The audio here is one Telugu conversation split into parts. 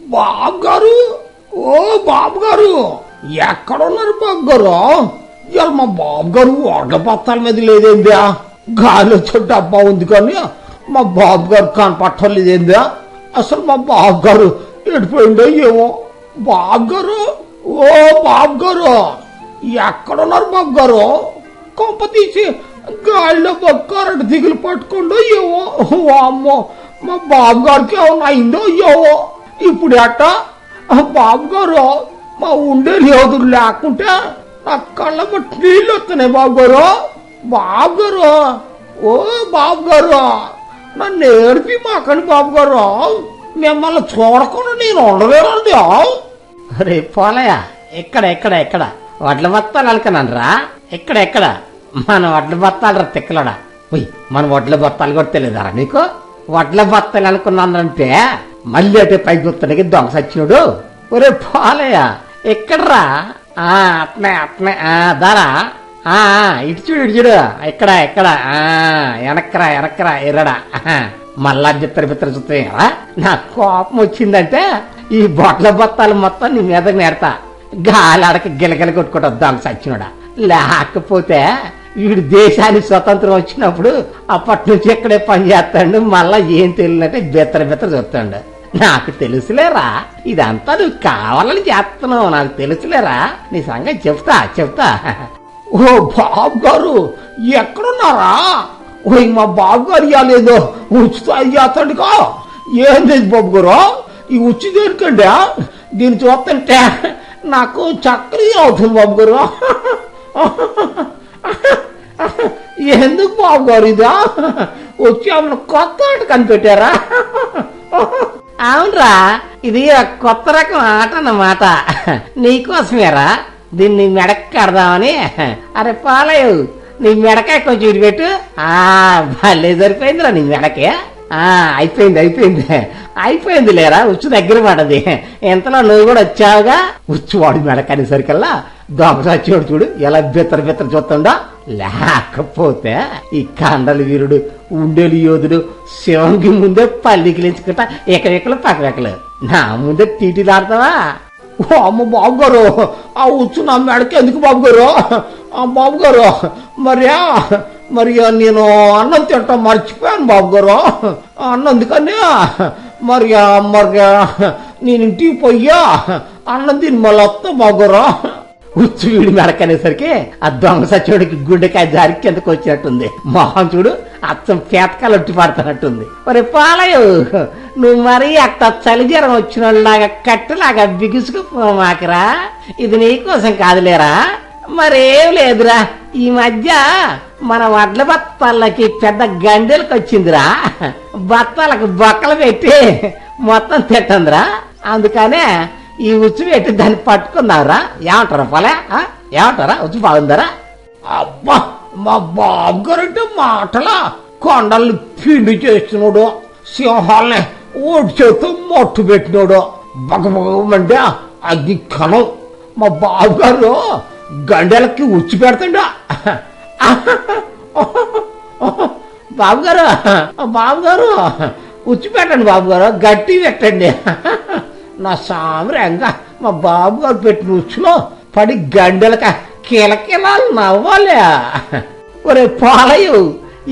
బాబు గారు ఓ బాబు గారు ఎక్కడున్నారు బాబు గారు ఇవాళ మా బాబు గారు వడ్ల పత్తాల మీద లేదేందా? గాలి వచ్చే డబ్బా ఉంది కానీ మా బాబు గారు కనపట్టలేదేందా అసలు మా బాబు గారు ఎడిపోయిందో ఏమో? బాబ్గారు? ఓ బాబ్గారు ఎక్కడున్నారు బాబ్గారు? కొంప తీసి గాలిలో బొక్కారట దిగులు పట్టుకుండో ఏవో? అమ్మో మా బాబు గారికి ఏమన్నా అయిందో ఏమో ఇప్పుడు అట్ట బాబు గారు మా ఉండే లేదురు లేకుంటే నా కళ్ళ బట్టి నీళ్ళు వస్తున్నాయి బాబు గారు బాబు గారు ఓ బాబు గారు నన్ను ఏడిపి మాకండి బాబు గారు మిమ్మల్ని చూడకుండా నేను ఉండలేనండి. అరే పోలయ్య. ఎక్కడ ఎక్కడ ఎక్కడ? వడ్ల బత్తాలు అనుకున్నానరా ఎక్కడ ఎక్కడ? మన వడ్ల బత్తాలు రా తిక్కలడా? పోయి మన వడ్ల బత్తాలు కూడా తెలియదారా నీకు? వడ్ల బత్తాలు అనుకున్నానంటే మళ్ళీ అటే పైకి గుర్తున్నాకి దొంగ సచ్చినోడు. ఒరే పోలయ్య. ఎక్కడ్రా? ఆ అట్నే అట్నే. ఆ దారా? ఆ ఇటు చూడు ఇటు చూడు. ఇక్కడ ఇక్కడ ఆ వెనక్కరా వెనక్కరా ఎర్రడా. మళ్ళా బిత్తర బిత్తర చూస్తాయా నా కోపం వచ్చిందంటే ఈ బొట్ల బొత్తాలు మొత్తం నీ మీద నేడతా గాలాడక గిలగిల కొట్టుకుంటా దాని సచ్చినోడా. లేకపోతే వీడు దేశానికి స్వతంత్రం వచ్చినప్పుడు అప్పటి నుంచి ఇక్కడే పని చేస్తాడు మళ్ళా ఏం తెలియనంటే బిత్తర బిత్తర చూస్తాడు. నాకు తెలుసులేరా ఇదంతా నువ్వు కావాలని చేస్తున్నావు నాకు తెలుసులేరా నీ సంగతి చెప్తా చెప్తా. ఓ బాబు గారు ఎక్కడున్నారా? ఓయ్ మా బాబు గారు ఇవ్వలేదు ఉచిత అయ్యాతండికా ఏంది బాబు గారు. ఈ ఉచి దేనికండి దీన్ని చూస్తుంటే నాకు చక్కెర అవుతుంది బాబు గారు. ఎందుకు బాబు గారు ఇదా? వచ్చి ఆమెను కొత్త ఆట కనిపెట్టారా? అవునరా ఇది కొత్త రకం ఆట అన్నమాట. నీకోసమేరా దీన్ని మెడక్ కడదామని అరే పాలయ్య నీ మెడకాయ కొంచెం ఇటు పెట్టు. ఆ భలే సరిపోయిందిరా నీ మెడకే. ఆ అయిపోయింది అయిపోయింది. అయిపోయింది లేరా? ఉచ్చు దగ్గర పడది. ఇంతలో నువ్వు కూడా వచ్చావుగా? ఉచ్చు వాడు మెడకాని సరికల్లా? దొంగ చూడు ఎలా బిత్తర బిత్తర చూస్తుండో? లేకపోతే ఈ కండల వీరుడు ఉండేలు యోధుడు శివంకి ముందే పల్లికిలించుకుంటా ఎకరెక్కలు పక్కవెక్కలు నా ముందే టీటీలాడతావా ఓ అమ్మ బాబు గారు ఆ ఉచ్చు నా మెడకి ఎందుకు బాబు గారు బాబు గారు మరి మరి నేను అన్నం తింటాం మర్చిపోయాను బాబు గారు. ఆ అన్నం మరి మరి నేను ఇంటికి పోయ్యా. అన్నం తిని మళ్ళీ వస్తా బాబు గారు. ఉచ్చు వీడి మెడకనేసరికి ఆ దొంగ సచ్చుడికి గుండెకాయ జారి కిందకు వచ్చినట్టుంది. మొహం చూడు అచ్చం పేతకాలు ఒట్టి పడుతున్నట్టుంది మరి పాలయ్య నువ్వు మరీ అత్త చలి వచ్చిన లాగా కట్టలాగా బిగుసుకుపోమాకరా ఇది నీకోసం కాదులేరా. మరేం లేదురా. ఈ మధ్య మన వడ్ల బత్తాలకి పెద్ద గండెలకు వచ్చిందిరా బత్తాలకు బొక్కలు పెట్టి మొత్తం తిట్టందిరా. అందుకనే ఈ ఉచ్చు పెట్టి దాన్ని పట్టుకున్నారా ఏమంటారా పలే ఏమంటారా? ఉచ్చు బాగుందరా అబ్బా మా బాబు అంటే మాటలా కొండల్ని పిండి చేస్తున్నాడు. సింహాల్ని ఓటి చేత మట్టు పెట్టినాడు. బగబగమంటే అది కణం. మా బాబు గారు గండెలకి ఉచ్చి పెడతాడా? బాబుగారు బాబుగారు ఉచ్చి పెట్టండి బాబుగారు గట్టి పెట్టండి. నా సామరంగా మా బాబుగారు పెట్టిన ఉచ్చులో పడి గండెలక కిలకిలాలు నవ్వాలే. ఒరే పాలయ్య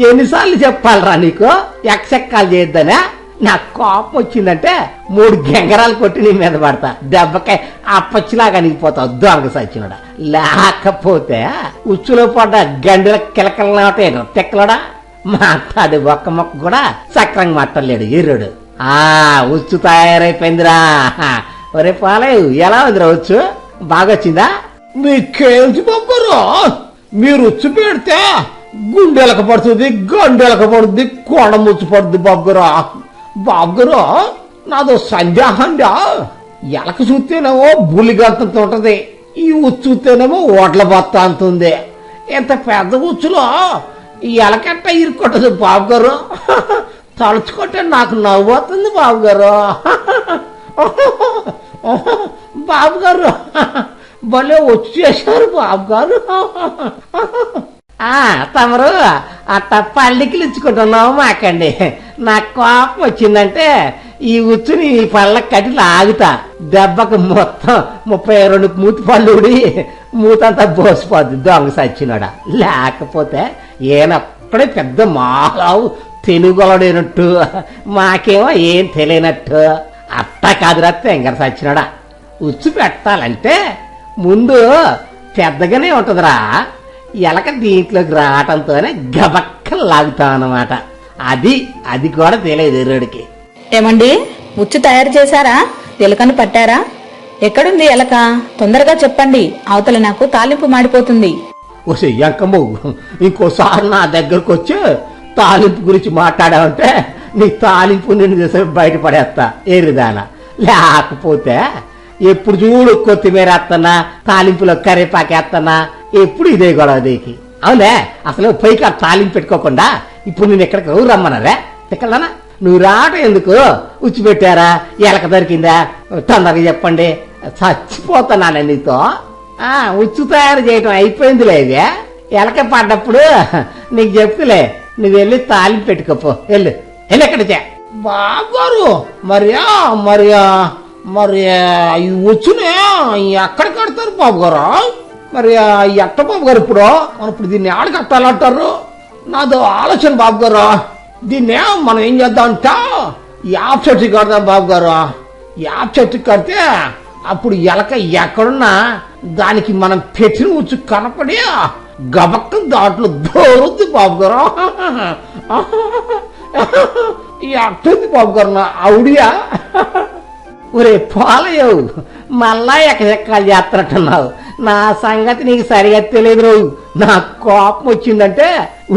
ఎన్నిసార్లు చెప్పాలరా నీకు? ఎక్సెక్కాలు చేయొద్దనా నా కోపం వచ్చిందంటే మూడు గెంగరాలు కొట్టి నీ మీద పడతా. దెబ్బకాయ అప్పచ్చిలాగా నిగిపోతావు దొంగ సచ్చినడా లేకపోతే ఉచ్చులో పడ్డ గండెల కిలకలనాటే తెక్కలడా? మాట్లాడి ఒక్క మొక్క కూడా సక్రంగా మాట్లాడలేడు ఈరుడు. ఆ ఉచ్చు తయారైపోయిందిరా. ఒరే పాలయ్య ఎలా ఉందిరా ఉచ్చు? బాగొచ్చిందా? మీకేంటి పంపరు మీరు ఉచ్చు పెడితే గుండెలకు పడుతుంది గండెలకు పడుతుంది కొండ ముచ్చు పడుతుంది బాబుగారు బాబుగారు నాదో సందేహంగా ఎలక చూస్తేనేమో బుల్లిగంతంత ఉంటది ఈ ఉచ్చు చూస్తేనేమో ఓట్ల బత్త అంతుంది. ఇంత పెద్ద ఉచ్చులో ఈ ఎలకెట్ట బాబుగారు. తలుచుకుంటే నాకు నవ్వుతుంది బాబుగారు. బాబుగారు భలే వచ్చి చేశారు బాబుగారు. ఆ తమరు అట్ట పళ్ళికిలు ఇచ్చుకుంటున్నావు మాకండి. నాకు కోపం వచ్చిందంటే ఈ ఉచ్చుని ఈ పళ్ళకి కట్టి లాగుతా. దెబ్బకు మొత్తం ముప్పై రెండు మూతి పళ్ళు ఉడి మూతంతా బోసిపోద్ది. దొంగ సచ్చినాడా. లేకపోతే ఈయనప్పుడే పెద్ద మాలావు తెలుగులడైనట్టు మాకేమో ఏం తెలియనట్టు. అట్ట కాదురా తెంగర సచ్చినాడా. ఉచ్చు పెట్టాలంటే ముందు పెద్దగానే ఉంటుందిరా. ఎలక దీంట్లోకి రావటంతోనే గబక్క లాగుతాం అన్నమాట అది అది కూడా తెలియదు ఎర్రుడికి. ఏమండి ఉచ్చు తయారు చేశారా? ఎలుకను పట్టారా? ఎక్కడుంది ఎలక? తొందరగా చెప్పండి అవతల నాకు తాలింపు మాడిపోతుంది. ఓసే ఎంకమ్మ ఇంకోసారి నా దగ్గరకు వచ్చి తాలింపు గురించి మాట్లాడావంటే నీ తాలింపు నేను బయటపడేస్తా ఏరిదానా లేకపోతే ఎప్పుడు చూడు కొత్తిమీర వేస్తున్నా తాలింపులో కరివేపాకు వేస్తున్నా ఎప్పుడు ఇదే గొడవ దీనికి అవునే అసలు పైకి ఆ తాలింపు పెట్టుకోకుండా ఇప్పుడు నేను ఎక్కడికి ఎవరు రమ్మన్నారే ఎక్కడనా నువ్వు రావటం ఎందుకు? ఉచ్చి పెట్టారా? ఎలక దొరికిందా? తొందరగా చెప్పండి. చచ్చిపోతున్నాను నీతో. ఉచ్చు తయారు చేయటం అయిపోయిందిలే ఇదే. ఎలక పడ్డప్పుడు నీకు చెప్తులే. నువ్వు వెళ్ళి తాలింపు పెట్టుకోపో. వెళ్ళు. వెళ్ళి ఎక్కడికే బాగారు మరియా మరియా మరి ఈ వచ్చునే ఎక్కడ కడతారు బాబు గారు మరి ఎట్ట బాబు గారు ఇప్పుడు? మనం ఇప్పుడు దీన్ని ఆడ కట్టాలంటారు? నాదో ఆలోచన బాబు గారు దీన్ని మనం ఏం చేద్దాం అంటే యాప్ చెట్టు కడదాం బాబు గారు యాప్ చెట్టు కడితే అప్పుడు ఎలక ఎక్కడున్నా దానికి మనం పెట్టిన ఉచ్చు కనపడి గబక్క దాంట్లో దోరుద్ది బాబు గారు ఈ అట్టుంది బాబు గారు నా ఆవిడియా? ఒరే పాలయ్యవు మళ్ళా ఎక్కడెక్కలు చేస్తున్నట్టున్నావు? నా సంగతి నీకు సరిగా తెలియదు రోజు. నా కోపం వచ్చిందంటే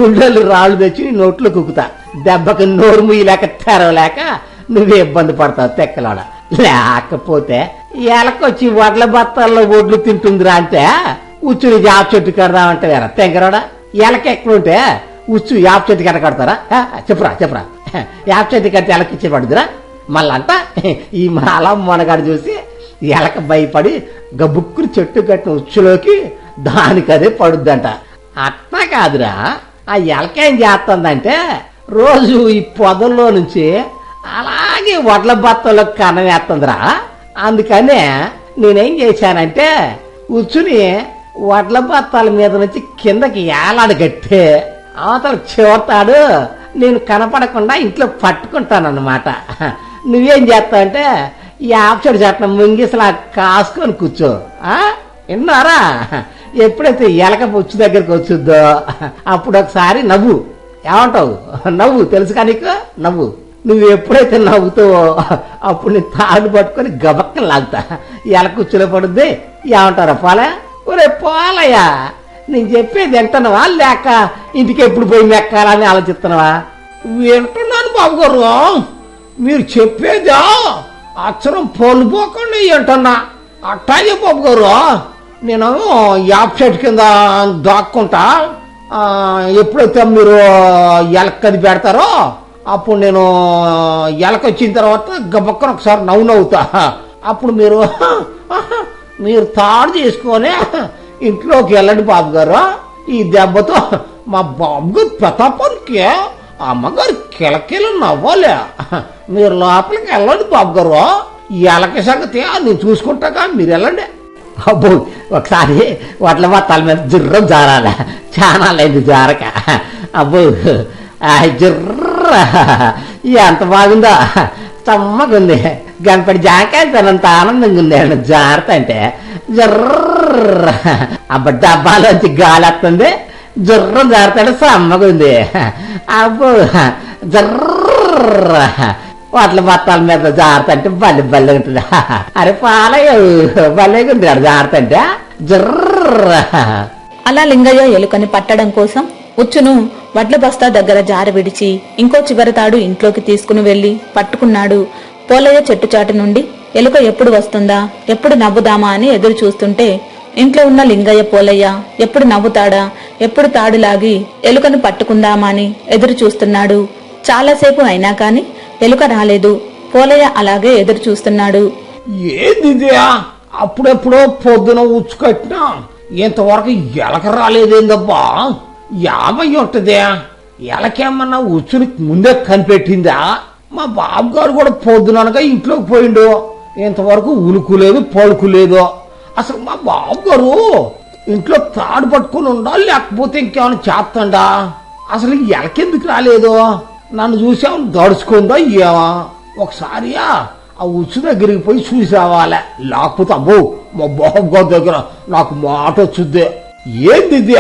ఉండలు రాళ్ళు తెచ్చి నీ నోట్లో కుక్కుతా. దెబ్బకి నోరు ముయ్యలేక తెరవలేక నువ్వే ఇబ్బంది పడతావు తెక్కలాడ. లేకపోతే ఎలకొచ్చి వడ్ల బత్తాల్లో ఒడ్లు తింటుందిరా అంటే ఉచ్చుని జాబ్ చెట్టు కడదామంటే వేరా. తెంగరాడా? ఎలక ఎక్కడుంటే ఉచ్చు యాప్ చెట్టు కట్ట కడతారా? చెప్పురా చెప్పురా. యాప్ చెట్టు కడితే ఎలకిచ్చి పడుదురా మళ్ళంట ఈ మాల మొనగాడు చూసి ఎలక భయపడి గబుక్కుని చెట్టు కట్టిన ఉచ్చులోకి దానికదే పడుద్దంట. అట్లా కాదురా. ఆ ఎలక ఏం చేస్తుందంటే రోజు ఈ పొదల్లో నుంచి అలాగే వడ్ల బత్తలో కన్నం వేస్తుందిరా. అందుకనే నేనేం చేశానంటే ఉచ్చుని వడ్ల బత్తాల మీద నుంచి కిందకి ఏలాడగట్టే అవతల చివతాడు నేను కనపడకుండా ఇంట్లో పట్టుకుంటానన్నమాట. నువ్వేం చేస్తావంటే ఈ ఆప్షన్ చెట్ల ముంగిసలా కాసుకొని కూర్చో. ఆ? విన్నారా? ఎప్పుడైతే ఎలక ఉచ్చు దగ్గరికి వచ్చుద్దో అప్పుడు ఒకసారి నవ్వు. ఏమంటావు? నవ్వు తెలుసు కానీ నవ్వు. నువ్వు ఎప్పుడైతే నవ్వుతావో అప్పుడు నేను తాడు పట్టుకొని గబక్క లాగుతా. ఎల కుచ్చులో పడుద్ది. ఏమంటారా పోలే? ఒరే పోలయ్యా నేను చెప్పేది వింటున్నావా? లేక ఇంటికి ఎప్పుడు పోయి మెక్కాలని ఆలోచిస్తున్నావా? వింటున్నాను బాబు గారు మీరు చెప్పేదా? అక్షరం పొలిపోకుండా ఏంటన్నా? అట్టాగే బాబు గారు నేను యాప్ కింద దాక్కుంటా. ఎప్పుడైతే మీరు ఎలక్కది పెడతారో అప్పుడు నేను ఎలక వచ్చిన తర్వాత గబక్కన ఒకసారి నవ్వు నవ్వుతా. అప్పుడు మీరు మీరు తాడు చేసుకొని ఇంట్లోకి వెళ్ళండి బాబు గారు ఈ దెబ్బతో మా బాబు గారు ప్రతాపానికి అమ్మగారు కిలకిల నవ్వాలి. మీరు లోపలికి వెళ్ళండి బాబు గారు. ఎలక సంగతి నేను చూసుకుంటాగా మీరు వెళ్ళండి. అబ్బో ఒకసారి వడ్ల తల మీద జుర్రం జారాల. చాలా లేదు జారక. అబ్బో జుర్ర. ఎంత బాగుందో. చమ్మగుంది గంపడి జాకాయ తినంత ఆనందంగా ఉంది. అండి జాగ్రత్త అంటే జర్ర. అబ్బ డబ్బాలోంచి గాలి వస్తుంది. జుర్రం జారుతాడు సమ్మగుంది అబ్బో జర్ర. వాట్ల మొత్తాల మీద జారుతంటే బల్లి బల్లి ఉంటుంది. అరే పాలయ్య బల్లేగా ఉంది ఆడ జర్ర అలా లింగయ్య ఎలుకని పట్టడం కోసం ఉచ్చును వడ్ల బస్తా దగ్గర జార విడిచి ఇంకో చివరి తాడు ఇంట్లోకి తీసుకుని వెళ్ళి పట్టుకున్నాడు. పోలయ్య చెట్టు చాటు నుండి ఎలుక ఎప్పుడు వస్తుందా? ఎప్పుడు నవ్వుదామా? అని ఎదురు చూస్తుంటే ఇంట్లో ఉన్న లింగయ్య పోలయ్య ఎప్పుడు నవ్వుతాడా? ఎప్పుడు తాడు లాగి ఎలుకను పట్టుకుందామా? అని ఎదురు చూస్తున్నాడు. చాలాసేపు అయినా కాని ఎలుక రాలేదు. పోలయ్య అలాగే ఎదురు చూస్తున్నాడు. ఏంది అప్పుడెప్పుడో పొద్దున ఉచ్చు కట్టినా ఇంతవరకు ఎలక రాలేదేందబ్బా? యాభై ఉంటదే. ఎలకేమన్నా ఉచ్చుని ముందే కనిపెట్టిందా? మా బాబు గారు కూడా పొద్దుననగా ఇంట్లోకి పోయిండు. ఇంతవరకు ఉలుకు లేదు పలుకు లేదు. అసలు మా బాబు గారు ఇంట్లో తాడు పట్టుకుని ఉండాలి లేకపోతే ఇంకేమైనా చేస్తాడా అసలు ఎలకెందుకు రాలేదు? నన్ను చూసాం దడుచుకుందా ఏమా? ఒకసారి ఆ ఉచ్చు దగ్గరికి పోయి చూసి రావాలి లేకపోతే అబ్బో మా బాబు దగ్గర నాకు మాట వచ్చుద్ది. ఏంది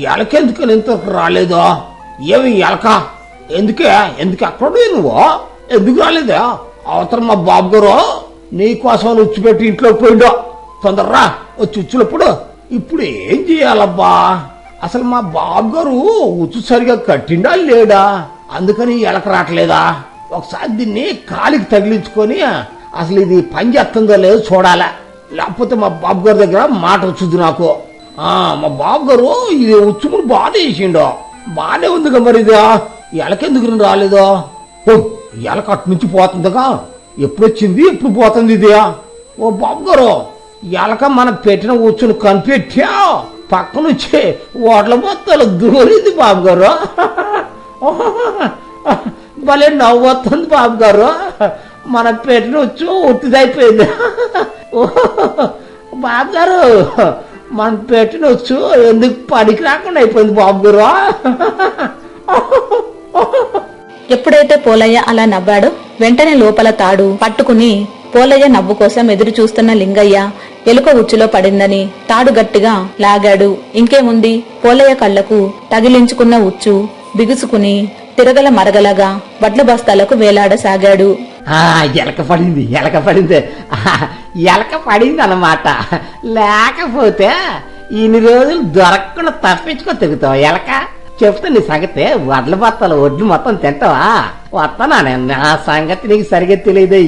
ఎలకెందుకు ఇంతకు రాలేదా? ఏమి ఎలక? ఎందుకే? ఎందుకు ఎక్కడ నువ్వు? ఎందుకు రాలేదా? అవతల మా బాబు గారు నీకోసం ఉచ్చు పెట్టి ఇంట్లోకి పోయిండో. తొందరరా వచ్చి ఉచ్చులప్పుడు. ఇప్పుడు ఏం చేయాలబ్బా? అసలు మా బాబు గారు ఉచ్చు సరిగా కట్టిండా లేడా? అందుకని ఎలక రావట్లేదా? ఒకసారి దీన్ని కాలికి తగిలించుకొని అసలు ఇది పని చేస్తుందో లేదో చూడాలా. లేకపోతే మా బాబు గారి దగ్గర మాట వచ్చుద్ది నాకు. ఆ మా బాబు గారు ఇది ఉచ్చుకుని బాగానే చేసిండు. బాగానే ఉందిగా మరి ఇది. ఎలకెందుకు రాలేదో? ఓ ఎలక అటు నుంచి పోతుందిగా. ఎప్పుడు వచ్చింది ఎప్పుడు పోతుంది ఇది? ఓ బాబు గారు ఎలక మనం పెట్టిన ఉచ్చును కనిపెట్టా పక్కనుంచి ఓట్ల మొత్తాలు దూరింది బాబు గారు భలే నవ్వు వస్తుంది బాబు గారు మన పెట్టిన వచ్చు ఒత్తిదైపోయింది బాబు గారు మన పెట్టిన వచ్చు ఎందుకు పనికి రాకుండా అయిపోయింది బాబు గారు ఎప్పుడైతే పోలయ్య అలా నవ్వాడో వెంటనే లోపల తాడు పట్టుకుని పోలయ్య నవ్వు కోసం ఎదురు చూస్తున్న లింగయ్య ఎలుక ఉచ్చులో పడిందని తాడు గట్టిగా లాగాడు. ఇంకేముంది? పోలయ్య కళ్ళకు తగిలించుకున్న ఉచ్చు బిగుసుకుని తిరగల మరగలగా వడ్ల బస్తాలకు వేలాడసాగాడు. ఆ ఎలక పడింది ఎలక పడింది ఎలక పడింది అన్నమాట లేకపోతే ఇన్ని రోజులు దొరకకుండా తప్పించుకో తిరుగుతావు ఎలక? చెప్తా నీ సంగతి వడ్ల బత్తాలు ఒడ్లు మొత్తం తింటావా? వస్తానానే నా సంగతి నీకు సరిగ్గా తెలియదు.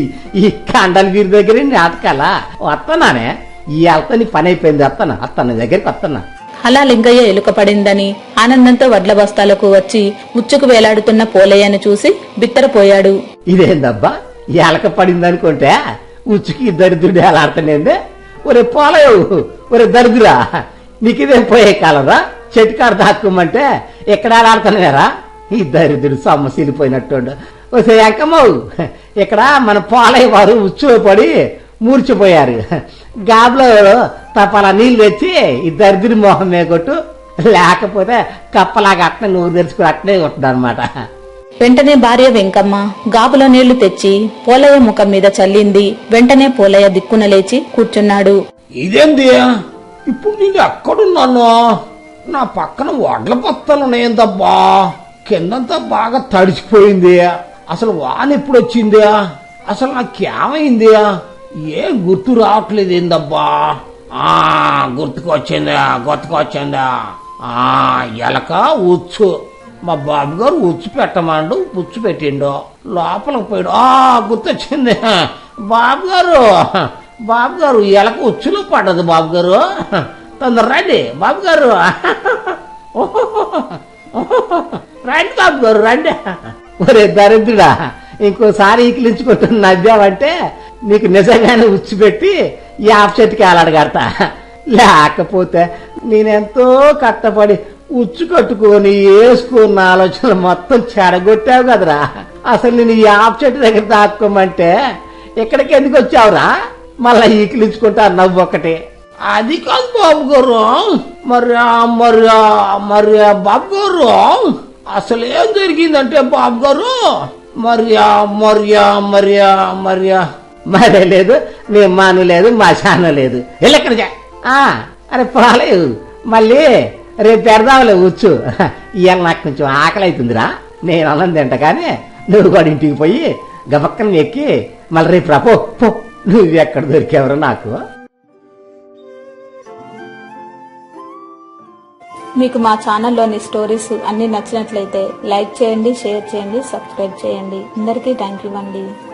ఈ కండల వీరి దగ్గర నాటకాలా? వస్తానానే ఈ ఎలతో నీ పని అయిపోయింది వస్తాను వస్తాను నీ దగ్గరికి వస్తాను అలా లింగయ్య ఎలుక పడిందని ఆనందంతో వడ్ల బస్తాలకు వచ్చి ఉచ్చుకు వేలాడుతున్న పోలయ్యను చూసి బిత్తరపోయాడు. ఇదేందబ్బా? ఎలక పడిందనుకుంటే ఉచ్చుకి దరిద్రుడు ఎలాడుతానేంది ఒరే పోలయవు ఒరే దరిద్రురా నీకిదేం పోయే కాలరా చెట్టు కాడ దాక్కుమంటే ఎక్కడ ఆడుతున్నారా ఈ దరిద్రుడు సొమ్మ సిలిపోయినట్టుండు. ఎంకమ్మ ఇక్కడ మన పోలయ్య వారు ఉచ్చులో పడి మూర్చిపోయారు. గాబులో తపాలా నీళ్ళు తెచ్చి ఈ దరిద్రుడి మొహం మీద కొట్టు. లేకపోతే కప్పలాగా అట్నే నువ్వు తెరుచుకుని అట్నే కొట్టుడు అనమాట వెంటనే భార్య వెంకమ్మ గాబులో నీళ్ళు తెచ్చి పోలయ్య ముఖం మీద చల్లింది. వెంటనే పోలయ్య దిక్కున లేచి కూర్చున్నాడు. ఇదేంది? ఇప్పుడు నేను ఎక్కడున్నాను? నా పక్కన వడ్ల బత్తలు ఉన్నాయందబ్బా. కిందంతా బాగా తడిచిపోయింది. అసలు వాన ఎప్పుడు వచ్చింది? అసలు నాకేమైంది ఏం గుర్తు రావట్లేదు ఏందబ్బా? ఆ గుర్తుకొచ్చింది గుర్తుకొచ్చిందా? ఆ ఎలక ఉచ్చు. మా బాబు గారు ఉచ్చు పెట్టమండు పుచ్చు పెట్టిండు. లోపలికి పోయాడు. ఆ గుర్తొచ్చింది. బాబు గారు బాబు గారు ఎలక ఉచ్చులో పడ్డదు బాబు గారు. తొందర రండి బాబు గారు. రండి బాబు గారు రండి. ఒరే దరిద్రుడా ఇంకోసారి ఈకిలించుకుంటూ నవ్వావంటే నీకు నిజంగానే ఉచ్చిపెట్టి ఈ చెట్టుకి అలాడగడతా లేకపోతే నేనెంతో కట్టపడి ఉచ్చు కట్టుకొని వేసుకున్న ఆలోచనలు మొత్తం చెడగొట్టావు కదరా. అసలు నేను ఈ యాప్ చెట్టు దగ్గర దాక్కోమంటే ఇక్కడికి ఎందుకు వచ్చావురా? మళ్ళా ఈకిలించుకుంటా నవ్వు ఒకటి. అది కాదు బాబు గారు. మరి ఆ- మరి మరి బాబు గారు. అసలు ఏం జరిగిందంటే బాబు గారు? మరి ఆ- మరి ఆ- మరి మరే లేదు విమానం లేదు మా లేదు. వెళ్ళెక్కడ అరే పోలేదు. మళ్ళీ రేపు పెడదాంలే వచ్చు. ఇవాళ నాకు కొంచెం ఆకలి అవుతుందిరా నేను అన్నం తింట కానీ నువ్వు కూడా ఇంటికి పోయి గబక్కన ఎక్కి మళ్ళీ రేపు రాపో పో. నువ్వు ఎక్కడ దొరికేవరా నాకు? మీకు మా ఛానల్లోని స్టోరీస్ అన్ని నచ్చినట్లయితే లైక్ చేయండి షేర్ చేయండి సబ్స్క్రైబ్ చేయండి. అందరికీ థ్యాంక్ యూ అండి.